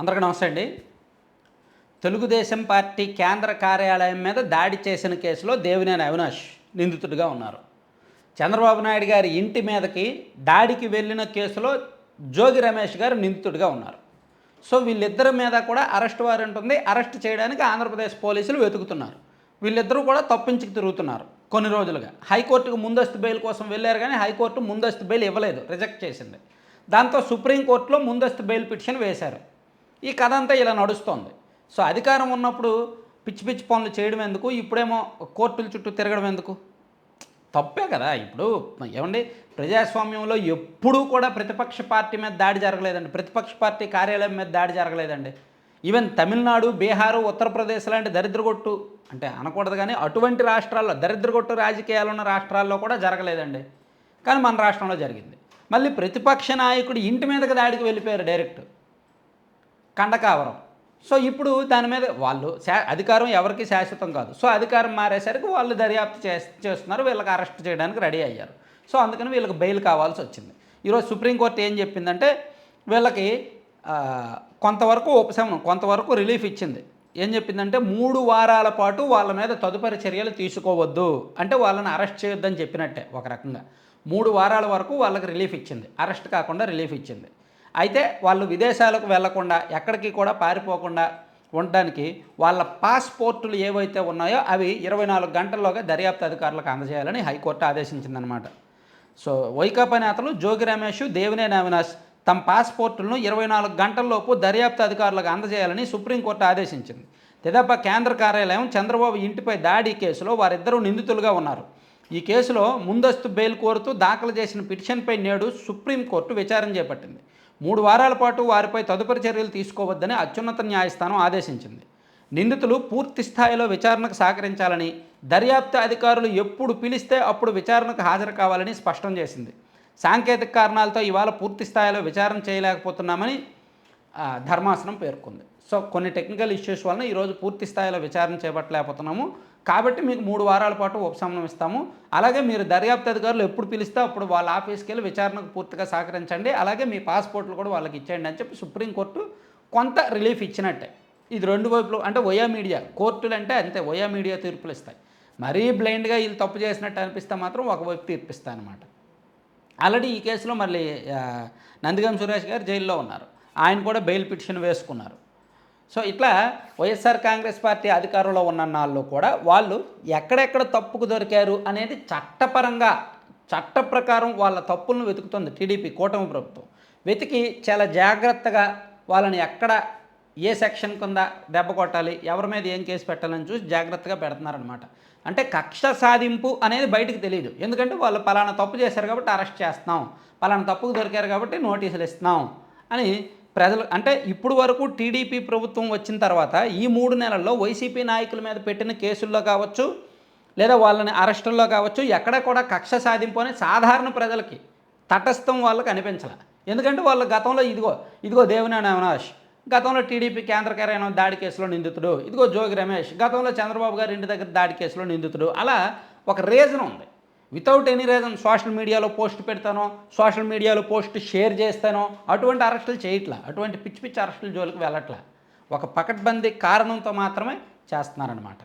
అందరికీ నమస్తే అండి. తెలుగుదేశం పార్టీ కేంద్ర కార్యాలయం మీద దాడి చేసిన కేసులో దేవినేని అవినాష్ నిందితుడిగా ఉన్నారు. చంద్రబాబు నాయుడు గారి ఇంటి మీదకి దాడికి వెళ్ళిన కేసులో జోగి రమేష్ గారు నిందితుడిగా ఉన్నారు. సో వీళ్ళిద్దరి మీద కూడా అరెస్ట్ వారెంట్ ఉంది. అరెస్ట్ చేయడానికి ఆంధ్రప్రదేశ్ పోలీసులు వెతుకుతున్నారు. వీళ్ళిద్దరూ కూడా తప్పించుకు తిరుగుతున్నారు కొన్ని రోజులుగా. హైకోర్టుకు ముందస్తు బెయిల్ కోసం వెళ్ళారు కానీ హైకోర్టు ముందస్తు బెయిల్ ఇవ్వలేదు. రిజెక్ట్ చేసింది. దాంతో సుప్రీంకోర్టులో ముందస్తు బెయిల్ పిటిషన్ వేశారు. ఈ కథ అంతా ఇలా నడుస్తోంది. సో అధికారం ఉన్నప్పుడు పిచ్చి పిచ్చి పనులు చేయడం ఎందుకు? ఇప్పుడేమో కోర్టుల చుట్టూ తిరగడం ఎందుకు? తప్పే కదా. ఇప్పుడు ఏమండి? ప్రజాస్వామ్యంలో ఎప్పుడూ కూడా ప్రతిపక్ష పార్టీ మీద దాడి జరగలేదండి. ప్రతిపక్ష పార్టీ కార్యాలయం మీద దాడి జరగలేదండి. ఈవెన్ తమిళనాడు బీహారు ఉత్తరప్రదేశ్ లాంటి దరిద్రగొట్టు అంటే అనకూడదు కానీ అటువంటి రాష్ట్రాల్లో దరిద్రగొట్టు రాజకీయాలు ఉన్న రాష్ట్రాల్లో కూడా జరగలేదండి. కానీ మన రాష్ట్రంలో జరిగింది. మళ్ళీ ప్రతిపక్ష నాయకుడు ఇంటి మీదకి దాడికి వెళ్ళిపోయారు డైరెక్ట్. కండకావరం. సో ఇప్పుడు దాని మీద వాళ్ళు శా అధికారం ఎవరికి శాశ్వతం కాదు. సో అధికారం మారేసరికి వాళ్ళు దర్యాప్తు చే చేస్తున్నారు. వీళ్ళకి అరెస్ట్ చేయడానికి రెడీ అయ్యారు. సో అందుకని వీళ్ళకి బెయిల్ కావాల్సి వచ్చింది. ఈరోజు సుప్రీంకోర్టు ఏం చెప్పిందంటే వీళ్ళకి కొంతవరకు ఉపశమనం కొంతవరకు రిలీఫ్ ఇచ్చింది. ఏం చెప్పిందంటే మూడు వారాల పాటు వాళ్ళ మీద తదుపరి చర్యలు తీసుకోవద్దు. అంటే వాళ్ళని అరెస్ట్ చేయొద్దని చెప్పినట్టే ఒక రకంగా. మూడు వారాల వరకు వాళ్ళకి రిలీఫ్ ఇచ్చింది. అరెస్ట్ కాకుండా రిలీఫ్ ఇచ్చింది. అయితే వాళ్ళు విదేశాలకు వెళ్ళకుండా ఎక్కడికి కూడా పారిపోకుండా ఉండడానికి వాళ్ళ పాస్పోర్టులు ఏవైతే ఉన్నాయో అవి ఇరవై నాలుగు గంటల్లోగా దర్యాప్తు అధికారులకు అందజేయాలని హైకోర్టు ఆదేశించిందనమాట సో వైకాపా నేతలు జోగి రమేష్ దేవినేని అవినాష్ తమ పాస్పోర్టులను ఇరవై నాలుగు గంటల్లోపు దర్యాప్తు అధికారులకు అందజేయాలని సుప్రీంకోర్టు ఆదేశించింది. తెదప్ప కేంద్ర కార్యాలయం చంద్రబాబు ఇంటిపై దాడి కేసులో వారిద్దరూ నిందితులుగా ఉన్నారు. ఈ కేసులో ముందస్తు బెయిల్ కోరుతూ దాఖలు చేసిన పిటిషన్పై నేడు సుప్రీంకోర్టు విచారణ చేపట్టింది. మూడు వారాల పాటు వారిపై తదుపరి చర్యలు తీసుకోవద్దని అత్యున్నత న్యాయస్థానం ఆదేశించింది. నిందితులు పూర్తి స్థాయిలో విచారణకు సహకరించాలని దర్యాప్తు అధికారులు ఎప్పుడు పిలిస్తే అప్పుడు విచారణకు హాజరు కావాలని స్పష్టం చేసింది. సాంకేతిక కారణాలతో ఇవాళ పూర్తి స్థాయిలో విచారణ చేయలేకపోతున్నామని ధర్మాసనం పేర్కొంది. సో కొన్ని టెక్నికల్ ఇష్యూస్ వలన ఈరోజు పూర్తి స్థాయిలో విచారణ చేపట్టలేకపోతున్నాము. కాబట్టి మీకు మూడు వారాల పాటు ఉపశమనం ఇస్తాము. అలాగే మీరు దర్యాప్తు అధికారులు ఎప్పుడు పిలిస్తే అప్పుడు వాళ్ళ ఆఫీస్కి వెళ్ళి విచారణకు పూర్తిగా సహకరించండి. అలాగే మీ పాస్పోర్ట్లు కూడా వాళ్ళకి ఇచ్చేయండి అని చెప్పి సుప్రీంకోర్టు కొంత రిలీఫ్ ఇచ్చినట్టే. ఇది రెండు వైపులు అంటే వయా మీడియా కోర్టులు అంటే అంతే వయా మీడియా తీర్పులు ఇస్తాయి. మరీ బ్లైండ్గా వీళ్ళు తప్పు చేసినట్టు అనిపిస్తే మాత్రం ఒకవైపు తీర్పిస్తాయి అనమాట ఆల్రెడీ ఈ కేసులో మళ్ళీ నందిగం సురేష్ గారు జైల్లో ఉన్నారు. ఆయన కూడా బెయిల్ పిటిషన్ వేసుకున్నారు. సో ఇట్లా వైఎస్ఆర్ కాంగ్రెస్ పార్టీ అధికారంలో ఉన్న నాళ్ళు కూడా వాళ్ళు ఎక్కడెక్కడ తప్పుకు దొరికారు అనేది చట్టపరంగా చట్ట ప్రకారం వాళ్ళ తప్పులను వెతుకుతుంది టీడీపీ కూటమి ప్రభుత్వం. వెతికి చాలా జాగ్రత్తగా వాళ్ళని ఎక్కడ ఏ సెక్షన్ కింద దెబ్బ కొట్టాలి ఎవరి మీద ఏం కేసు పెట్టాలని చూసి జాగ్రత్తగా పెడుతున్నారనమాట అంటే కక్ష సాధింపు అనేది బయటకు తెలియదు ఎందుకంటే వాళ్ళు పలానా తప్పు చేశారు కాబట్టి అరెస్ట్ చేస్తున్నాం. పలానా తప్పుకు దొరికారు కాబట్టి నోటీసులు ఇస్తున్నాం అని ప్రజలు అంటే ఇప్పుడు వరకు టీడీపీ ప్రభుత్వం వచ్చిన తర్వాత ఈ మూడు నెలల్లో వైసీపీ నాయకుల మీద పెట్టిన కేసుల్లో కావచ్చు లేదా వాళ్ళని అరెస్టుల్లో కావచ్చు ఎక్కడ కూడా కక్ష సాధింపు అనే సాధారణ ప్రజలకి తటస్థం వాళ్ళకి అనిపించాల. ఎందుకంటే వాళ్ళు గతంలో ఇదిగో ఇదిగో దేవినేని అవినాష్ గతంలో టీడీపీ కేంద్ర కార్యాలయం దాడి కేసులో నిందితుడు ఇదిగో జోగి రమేష్ గతంలో చంద్రబాబు గారి ఇంటి దగ్గర దాడి కేసులో నిందితుడు అలా ఒక రీజన్ ఉంది. వితౌట్ ఎనీ రీజన్ సోషల్ మీడియాలో పోస్ట్ పెడతానో సోషల్ మీడియాలో పోస్ట్ షేర్ చేస్తానో అటువంటి అరెస్టులు చేయట్లా. అటువంటి పిచ్చి పిచ్చి అరెస్టుల జోలికి వెళ్ళట్లా. ఒక పకడ్బందీ కారణంతో మాత్రమే చేస్తున్నారనమాట